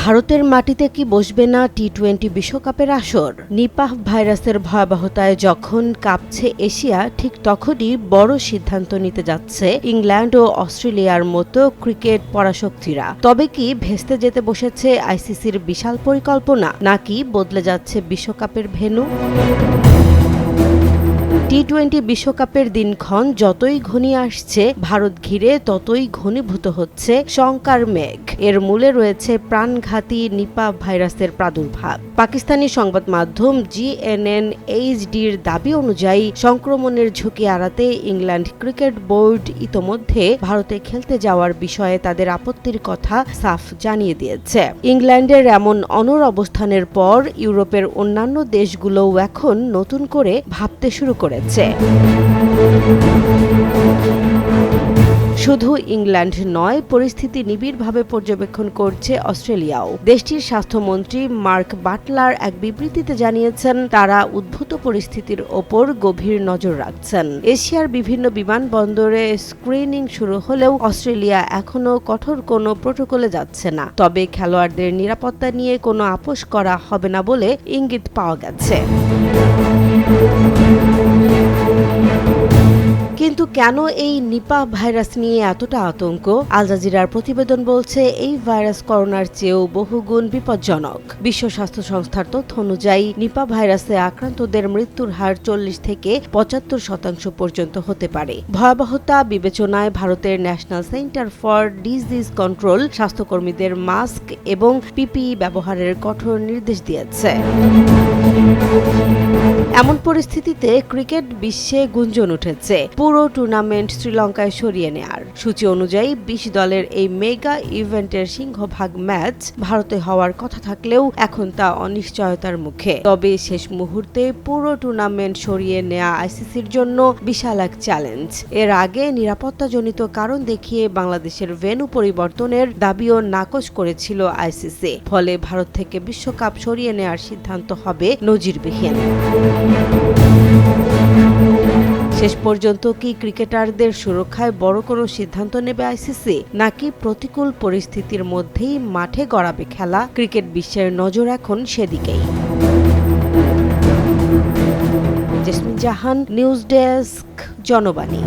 ভারতের মাটিতে কি বসবে না টি টোয়েন্টি বিশ্বকাপের আসর? নিপাহ ভাইরাসের ভয়াবহতায় যখন কাঁপছে এশিয়া, ঠিক তখনই বড় সিদ্ধান্ত নিতে যাচ্ছে ইংল্যান্ড ও অস্ট্রেলিয়ার মতো ক্রিকেট পরাশক্তিরা। তবে কি ভেস্তে যেতে বসেছে আইসিসির বিশাল পরিকল্পনা? নাকি বদলে যাচ্ছে বিশ্বকাপের ভেন্যু? টি টোয়েন্টি বিশ্বকাপের দিনক্ষণ যতই ঘনিয়ে আসছে, ভারত ঘিরে ততই ঘনীভূত হচ্ছে শঙ্কার মেঘ। এর মূলে রয়েছে প্রাণঘাতী নিপা ভাইরাসের প্রাদুর্ভাব। পাকিস্তানি সংবাদ মাধ্যম জিএনএন এইচডির দাবি অনুযায়ী, সংক্রমণের ঝুঁকি এড়াতে ইংল্যান্ড ক্রিকেট বোর্ড ইতোমধ্যে ভারতে খেলতে যাওয়ার বিষয়ে তাদের আপত্তির কথা সাফ জানিয়ে দিয়েছে। ইংল্যান্ডের এমন অনর অবস্থানের পর, ইউরোপের অন্যান্য দেশগুলোও এখন নতুন করে ভাবতে শুরু করেছে শুধু ইংল্যান্ড নয়, পরিস্থিতি নিবিড়ভাবে পর্যবেক্ষণ করছে অস্ট্রেলিয়াও। দেশটির স্বাস্থ্যমন্ত্রী মার্ক বাটলার এক বিবৃতিতে জানিয়েছেন, তারা উদ্ভূত পরিস্থিতির ওপর গভীর নজর রাখছেন। এশিয়ার বিভিন্ন বিমানবন্দরে স্ক্রিনিং শুরু হলেও অস্ট্রেলিয়া এখনও কঠোর কোনো প্রোটোকলে যাচ্ছে না। তবে খেলোয়াড়দের নিরাপত্তা নিয়ে কোনো আপোষ করা হবে না বলে ইঙ্গিত পাওয়া গেছে। কিন্তু কেন এই নিপা ভাইরাস নিয়ে এতটা আতঙ্ক? আল জাজিরার প্রতিবেদন বলছে, এই ভাইরাস করোনার চেয়েও বহুগুণ বিপজ্জনক। বিশ্ব স্বাস্থ্য সংস্থার তথ্য অনুযায়ী, নিপা ভাইরাসে আক্রান্তদের মৃত্যুর হার চল্লিশ থেকে পঁচাত্তর শতাংশ পর্যন্ত হতে পারে। ভয়াবহতা বিবেচনায় ভারতের national centre for disease control স্বাস্থ্যকর্মীদের মাস্ক এবং পিপিই ব্যবহারের কঠোর নির্দেশ দিয়েছে। এমন পরিস্থিতিতে ক্রিকেট বিশ্বে গুঞ্জন উঠেছে। পুরো টুর্নামেন্ট শ্রীলঙ্কায় সরিয়ে নেয়ার। সূচি অনুযায়ী বিশ দলের এই মেগা ইভেন্টের সিংহভাগ ম্যাচ ভারতে হওয়ার কথা থাকলেও এখন তা অনিশ্চয়তার মুখে। তবে শেষ মুহূর্তে পুরো টুর্নামেন্ট সরিয়ে নেয়া আইসিসির জন্য বিশাল এক চ্যালেঞ্জ। এর আগে নিরাপত্তাজনিত কারণ দেখিয়ে বাংলাদেশের ভেন্যু পরিবর্তনের দাবিও নাকচ করেছিল আইসিসি। ফলে ভারত থেকে বিশ্বকাপ সরিয়ে নেয়ার সিদ্ধান্ত হবে নজিরবিহীন। শেষ পর্যন্ত কি ক্রিকেটারদের সুরক্ষায় বড় কোনো সিদ্ধান্ত নেবে আইসিসি? নাকি প্রতিকূল পরিস্থিতির মধ্যেই মাঠে গড়াবে খেলা? ক্রিকেট বিশ্বের নজর এখন সেদিকেই। Jesmin Jahan, news desk, Janobani.